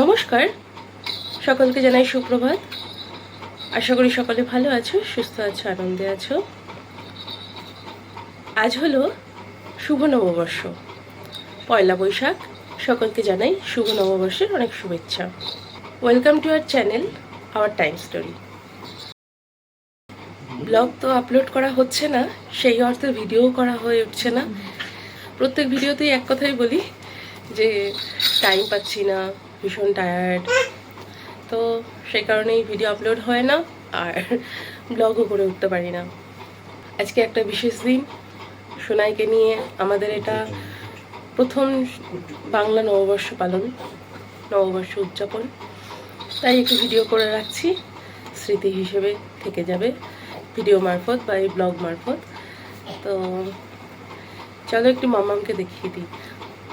নমস্কার। সকলকে জানাই সুপ্রভাত। আশা করি সকলে ভালো আছো, সুস্থ আছো, আনন্দে আছো। আজ হলো শুভ নববর্ষ। পয়লা বৈশাখ। সকলকে জানাই শুভ নববর্ষের অনেক শুভেচ্ছা। Welcome to our channel, our time story. Blog তো আপলোড করা হচ্ছে না, সেই অর্থে ভিডিও করা হয়ে উঠছে না। প্রত্যেক ভিডিওতেই এক কথাই বলি যে টাইম পাচ্ছি না ভীষণ টায়ার্ড তো সেই কারণেই ভিডিও আপলোড হয় না, আর ব্লগও করে উঠতে পারি না। আজকে একটা বিশেষ দিন। সোনাইকে নিয়ে আমাদের এটা প্রথম বাংলা নববর্ষ পালন, নববর্ষ উদযাপন। তাই একটু ভিডিও করে রাখছি। স্মৃতি হিসেবে থেকে যাবে ভিডিও মারফত বা এই ব্লগ মারফত। তো চলো একটু মামামকে দেখিয়ে দিই।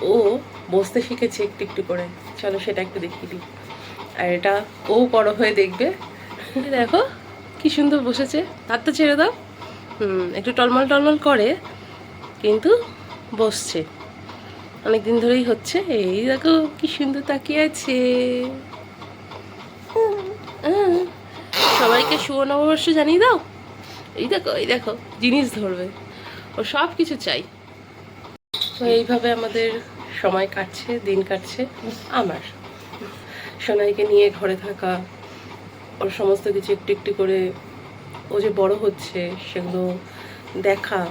ও বসতে শিখেছে একটু একটু করে। চলো সেটা একটু দেখিয়ে দিই। আর এটা ও বড় হয়ে দেখবে। দেখো, কি সুন্দর বসেছে। তার তো ছেড়ে দাও। হুম, একটু টলমল টলমল করে, কিন্তু বসছে। অনেক দিন ধরেই হচ্ছে। এই দেখো, কি সুন্দর তাকিয়ে আছে। সবাইকে শুভ নববর্ষ জানিয়ে দাও। এই দেখো এই দেখো, জিনিস ধরবে। ও সব কিছু চাই। তো এইভাবে আমাদের সময় কাটছে দিন কাটছে আমার। সোনাইকে নিয়ে ঘরে থাকা ওর সমস্ত কিছু একটু একটু করে ও যে বড় হচ্ছে সেগুলো দেখা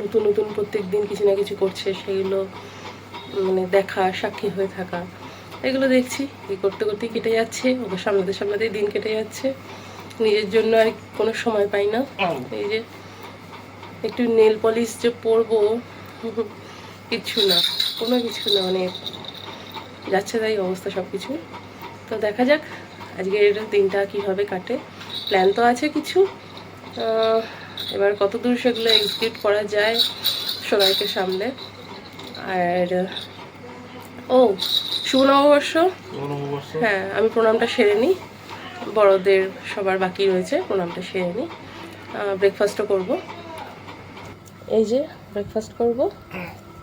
নতুন নতুন প্রত্যেক দিন কিছু না কিছু করছে সেগুলো মানে দেখা সাক্ষী হয়ে থাকা এগুলো দেখছি এই করতে করতেই কেটে যাচ্ছে ওকে সামলাতে সামলাতেই দিন কেটে যাচ্ছে। নিজের জন্য আর কোনো সময় পাই না। এই যে একটু নেল পলিশ যে পরবো কিছু না কোনো কিছু না মানে যাচ্ছে তাই অবস্থা সব কিছু তো দেখা যাক আজকের দিনটা কীভাবে কাটে। প্ল্যান তো আছে কিছু। এবার কত দূর সেগুলো এক্সিকিউট করা যায় সবাইকে সামলে। আর ও শুভ নববর্ষ। হ্যাঁ আমি প্রণামটা সেরে নিই। বড়দের সবার বাকি রয়েছে প্রণামটা সেরে নিই। ব্রেকফাস্টও করব। এই যে ব্রেকফাস্ট করব।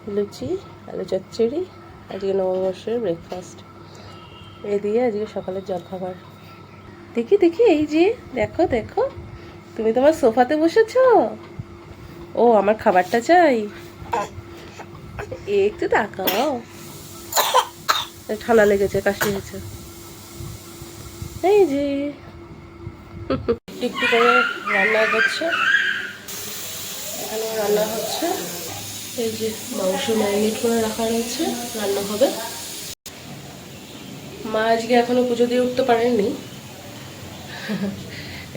লুচি, আলু চচ্চড়ি, আজকে নববর্ষের ব্রেকফাস্ট এ দিয়ে আজকে সকালের জলখাবার। দেখি দেখি, এই যে, দেখো দেখো। তুমি তোমার সোফাতে বসেছ? ও, আমার খাবারটা চাই। একটু তাকাও। ঠান্ডা লেগেছে, কাশি হয়েছে। এই যে। একটু করে রান্না করছে এখানে রান্না হচ্ছে। এই যে মাংস ম্যারিনেট করে রাখা রয়েছে, রান্না হবে। মা আজকে এখনও পুজো দিয়ে উঠতে পারেননি।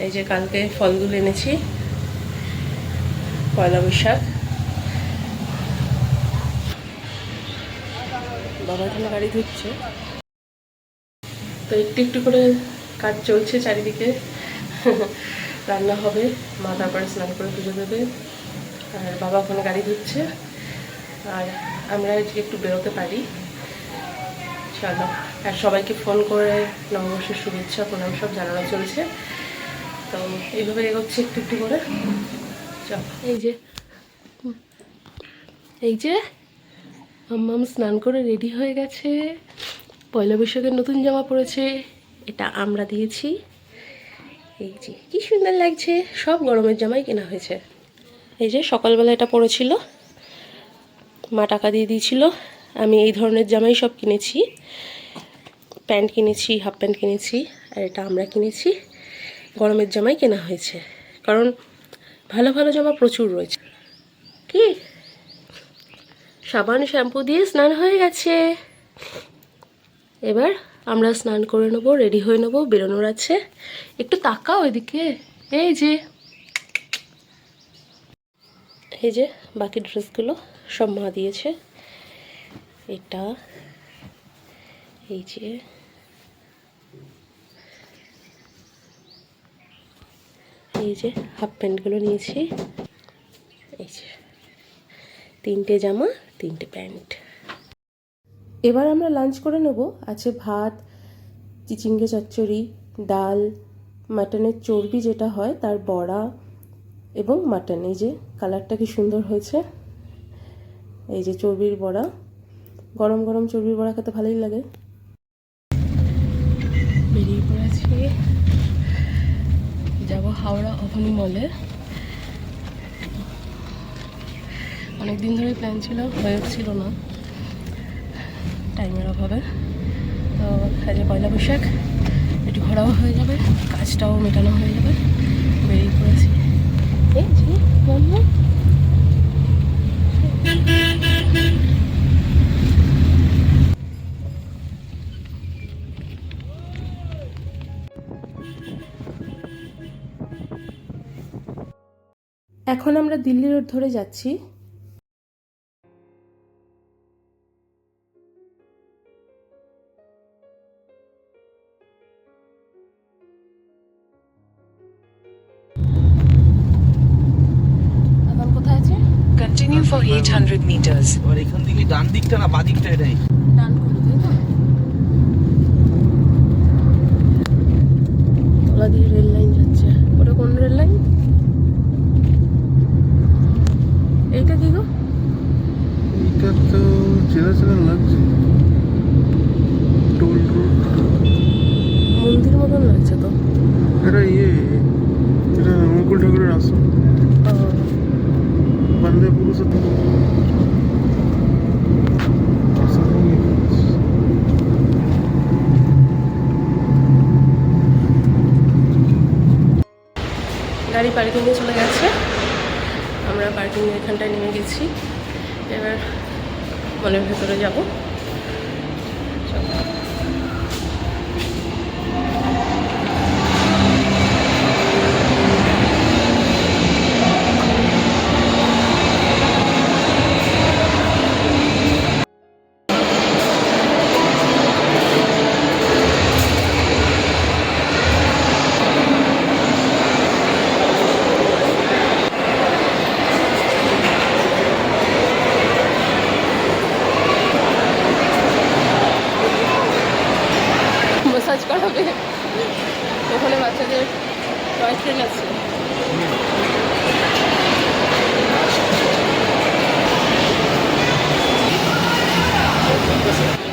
এই যে কালকে ফলগুলো এনেছি, পয়লা বৈশাখ। বাবা এখানে গাড়ি ধুচ্ছে। তো একটু একটু করে কাজ চলছে চারিদিকে। রান্না হবে, মা তারপরে স্নান করে পুজো দেবে। আর বাবা ওখানে গাড়ি ধুচ্ছে আর আমরা আজকে একটু বেরোতে পারি। চলো। আর সবাইকে ফোন করে নববর্ষের শুভেচ্ছা, প্রণাম, সব জানানো চলছে। তো এইভাবে এগোচ্ছে একটু একটু করে। চল। এই যে। এই যে, মাম্মাম স্নান করে রেডি হয়ে গেছে। পয়লা বৈশাখের নতুন জামা পরেছে। এটা আমরা দিয়েছি। এই যে, কি সুন্দর লাগছে। সব গরমের জামাই কেনা হয়েছে। এই যে সকালবেলা এটা পরেছিল মা টাকা দিয়ে দিয়েছিল। আমি এই ধরনের জামাই সব কিনেছি, প্যান্ট কিনেছি, হাফ প্যান্ট কিনেছি, আর এটা আমরা কিনেছি। গরমের জামাই কেনা হয়েছে, কারণ ভালো ভালো জামা প্রচুর রয়েছে। কি? সাবান, শ্যাম্পু দিয়ে স্নান হয়ে গেছে। এবার আমরা স্নান করে নেব, রেডি হয়ে নেব, বেরোনোর আছে। একটু তাকাও ওইদিকে এই যে এই যে বাকি ড্রেসগুলো সব মা দিয়েছে। এটা, এই যে। এই যে হাফ প্যান্টগুলো নিয়েছি। এই যে। তিনটে জামা, তিনটে প্যান্ট। এবার আমরা লাঞ্চ করে নেব। আছে ভাত, চিচিঙ্গে চচ্চড়ি, ডাল মাটনের চর্বি যেটা হয়, তার বড়া এবং মাটন এই যে কালারটা কি সুন্দর হয়েছে? এই যে চর্বির বড়া। গরম গরম চর্বির বড়া খেতে ভালোই লাগে। বেরিয়ে পড়েছি। যাব হাওড়া অভনি মলে অনেক দিন ধরে প্ল্যান ছিল, হয়ে উঠছিল না। টাইমের অভাবে। তো আজ পয়লা বৈশাখ, একটু ঘোরাও হয়ে যাবে, কাজটাও মেটানো হয়ে যাবে। বেরিয়ে পড়েছি। এখন আমরা দিল্লি রোড ধরে যাচ্ছি। For 800 meters. এবার এখান থেকে ডান দিকটা না বাঁ দিকটা এটাই ডান করব তাই তো তলা দিয়ে রেল লাইন যাচ্ছে ওটা কোন রেল লাইন এইটা কি গো এটা তো চেনা চেনা লাগছে টোল রোড মন্দির মতন লাগছে তো এটা ইয়ে এটা অনুকূল ঠাকুরের আশ্রম বান্দে পুরুষোত্তম আশ্রম গাড়ি পার্কিংয়ে চলে গেছে। আমরা পার্কিং এখানটায় নেমে গেছি। এবার মনের ভেতরে যাব। ওখানে বাচ্চাদের টয় ট্রেন আছে। এখানে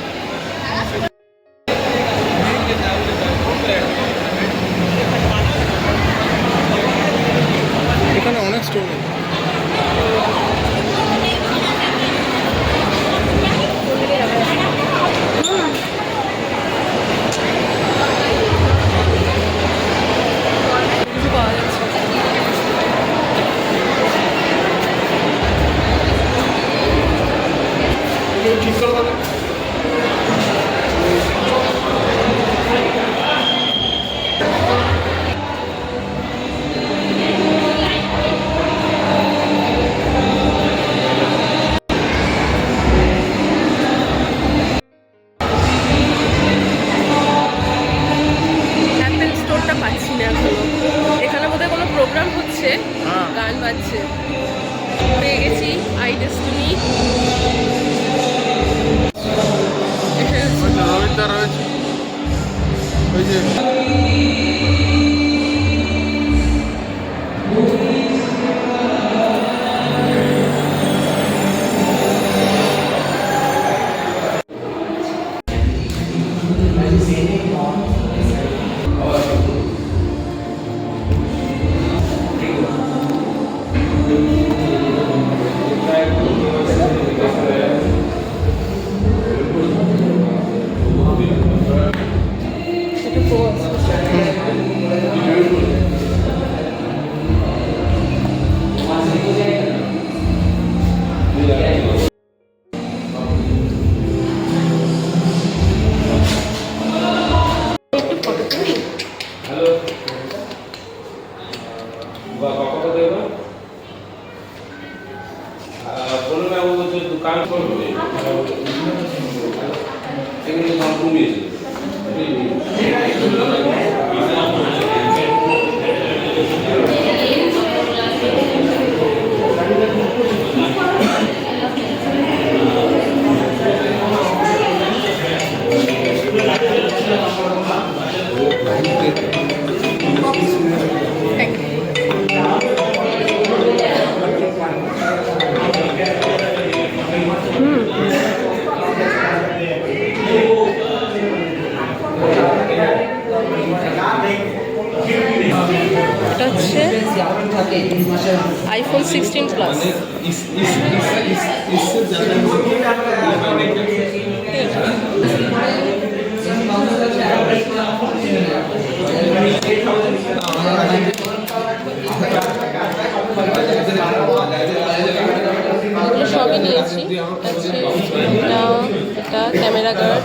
আইফোন সিক্সটিন প্লাস সবই নিয়েছি। এটা ক্যামেরা গার্ড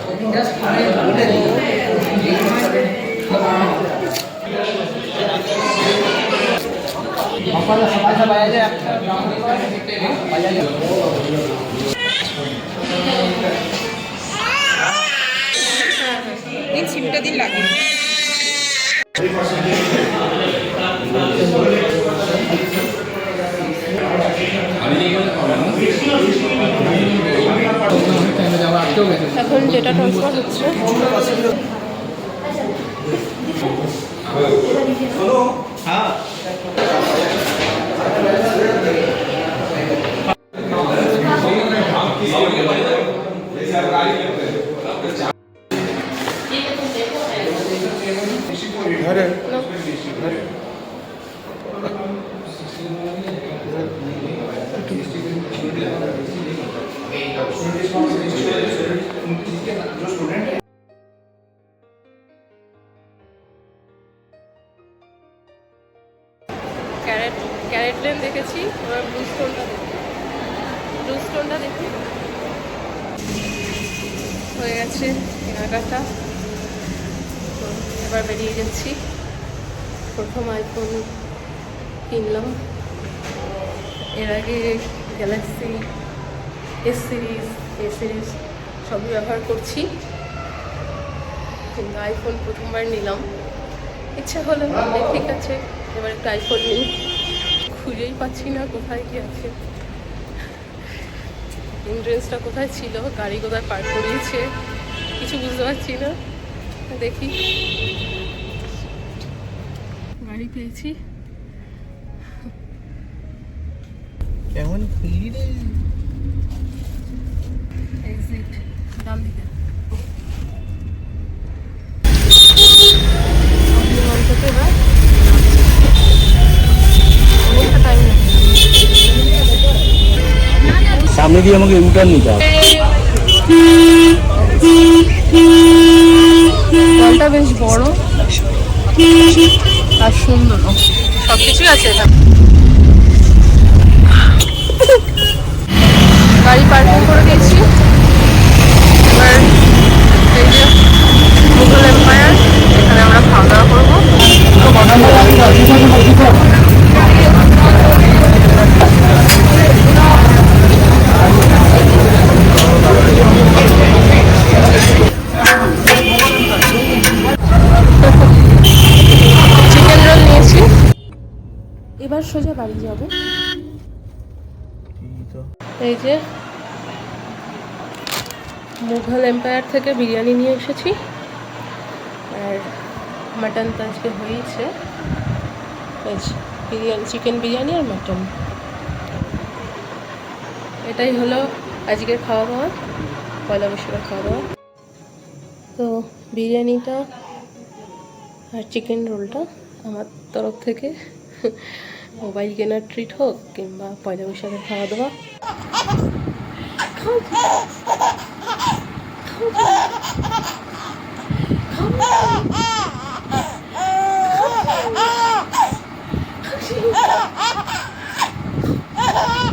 দিন সিমটা দিন লাগে। এখন যেটা ট্রান্সফার হচ্ছে। আরে। ক্যারেট ক্যারেট লেন দেখেছি এবার ব্লু স্টোনটা ব্লু স্টোনটা দেখি। হয়ে গেছে কেনাকাটা। এবার বেরিয়ে যাচ্ছি প্রথম আইফোন কিনলাম। এর আগে Galaxy S series A series সবই ব্যবহার করছি। কিন্তু আইফোন প্রথমবার নিলাম। ইচ্ছা হলো ঠিক আছে, এবার একটা আইফোন নিই। খুঁজেই পাচ্ছি না কোথায় কি আছে। এন্ট্রেন্সটা কোথায় ছিল? গাড়ি কোথায় পার্ক করিয়েছে? কিছু বুঝতে পারছি না। দেখি। গাড়ি পেয়েছি। কেমন খুললি রে। এক্সিট সামনে দিয়ে আমাকে ইউটার্ন নিতে হবে। জলটা বেশ বড় আর সুন্দর। সবকিছুই আছে এটা গাড়ি পার্কিং করে দিয়েছি। এবার এই যে মুঘল এম্পায়ার এখানে আমরা খাওয়া দাওয়া করব। চিকেন রোল নিয়েছি এবার সোজা বাড়ি যাব। এই যে মুঘল এম্পায়ার থেকে বিরিয়ানি নিয়ে এসেছি। আর মাটন তো আজকে হয়েছে বিরিয়ানি চিকেন বিরিয়ানি আর মাটন এটাই হলো আজকের খাওয়া দাওয়া পয়লা বৈশাখের খাওয়া দাওয়া তো বিরিয়ানিটা আর চিকেন রোলটা আমার তরফ থেকে। মোবাইল কেনার ট্রিট হোক কিংবা পয়লা বৈশাখের খাওয়া দাওয়া আর